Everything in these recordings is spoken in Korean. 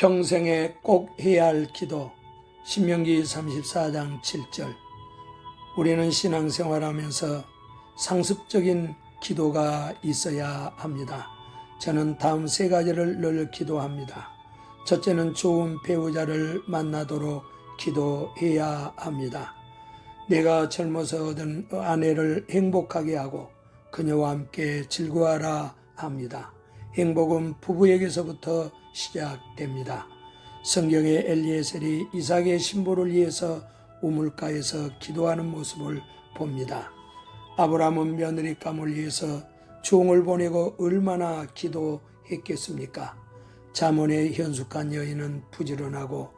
평생에 꼭 해야 할 기도 신명기 34장 7절 우리는 신앙생활하면서 상습적인 기도가 있어야 합니다. 저는 다음 세 가지를 늘 기도합니다. 첫째는 좋은 배우자를 만나도록 기도해야 합니다. 내가 젊어서 얻은 아내를 행복하게 하고 그녀와 함께 즐거워하라 합니다. 행복은 부부에게서부터 시작됩니다. 성경의 엘리에셀이 이삭의 신부를 위해서 우물가에서 기도하는 모습을 봅니다. 아브라함은 며느리감을 위해서 종을 보내고 얼마나 기도했겠습니까? 자문의 현숙한 여인은 부지런하고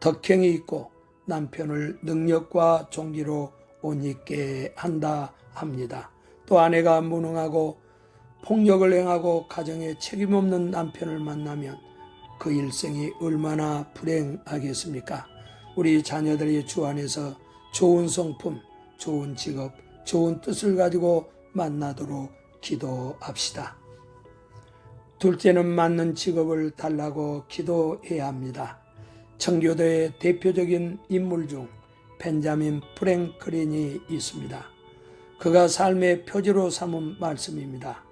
덕행이 있고 남편을 능력과 종기로 옷 입게 한다 합니다. 또 아내가 무능하고 폭력을 행하고 가정에 책임 없는 남편을 만나면 그 일생이 얼마나 불행하겠습니까? 우리 자녀들이 주 안에서 좋은 성품, 좋은 직업, 좋은 뜻을 가지고 만나도록 기도합시다. 둘째는 맞는 직업을 달라고 기도해야 합니다. 청교도의 대표적인 인물 중 벤자민 프랭클린이 있습니다. 그가 삶의 표지로 삼은 말씀입니다.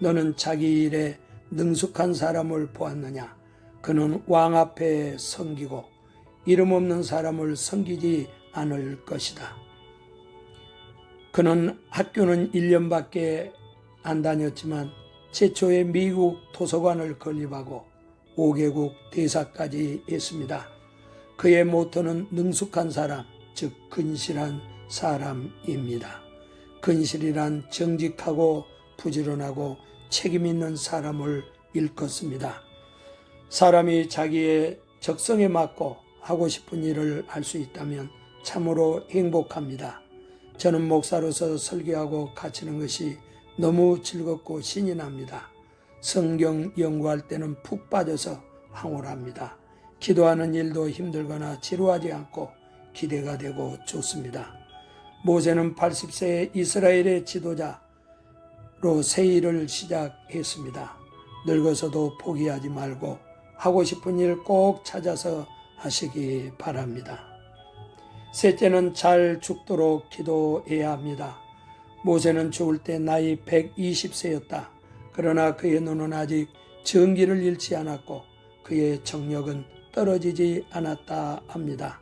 너는 자기 일에 능숙한 사람을 보았느냐? 그는 왕 앞에 섬기고 이름 없는 사람을 섬기지 않을 것이다. 그는 학교는 1년밖에 안 다녔지만 최초의 미국 도서관을 건립하고 5개국 대사까지 했습니다. 그의 모토는 능숙한 사람, 즉 근실한 사람입니다. 근실이란 정직하고 부지런하고 책임 있는 사람을 일컫습니다. 사람이 자기의 적성에 맞고 하고 싶은 일을 할 수 있다면 참으로 행복합니다. 저는 목사로서 설교하고 가르치는 것이 너무 즐겁고 신이 납니다. 성경 연구할 때는 푹 빠져서 황홀합니다. 기도하는 일도 힘들거나 지루하지 않고 기대가 되고 좋습니다. 모세는 80세의 이스라엘의 지도자 로새 일을 시작했습니다. 늙어서도 포기하지 말고 하고 싶은 일 꼭 찾아서 하시기 바랍니다. 셋째는 잘 죽도록 기도해야 합니다. 모세는 죽을 때 나이 120세였다. 그러나 그의 눈은 아직 정기를 잃지 않았고 그의 정력은 떨어지지 않았다 합니다.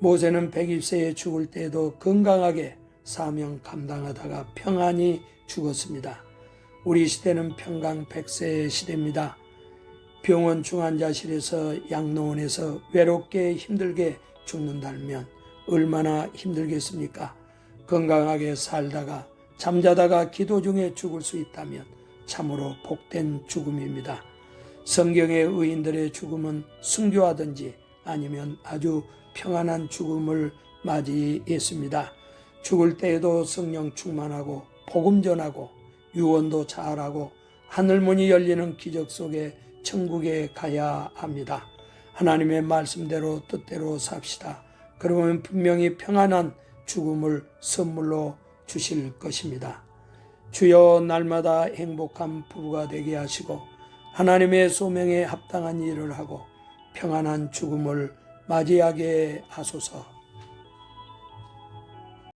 모세는 120세에 죽을 때에도 건강하게 사명 감당하다가 평안히 죽었습니다. 우리 시대는 평강 100세의 시대입니다. 병원 중환자실에서 양로원에서 외롭게 힘들게 죽는다면 얼마나 힘들겠습니까? 건강하게 살다가 잠자다가 기도 중에 죽을 수 있다면 참으로 복된 죽음입니다. 성경의 의인들의 죽음은 순교하든지 아니면 아주 평안한 죽음을 맞이했습니다. 죽을 때에도 성령 충만하고 복음 전하고 유언도 잘하고 하늘문이 열리는 기적 속에 천국에 가야 합니다. 하나님의 말씀대로 뜻대로 삽시다. 그러면 분명히 평안한 죽음을 선물로 주실 것입니다. 주여 날마다 행복한 부부가 되게 하시고 하나님의 소명에 합당한 일을 하고 평안한 죽음을 맞이하게 하소서.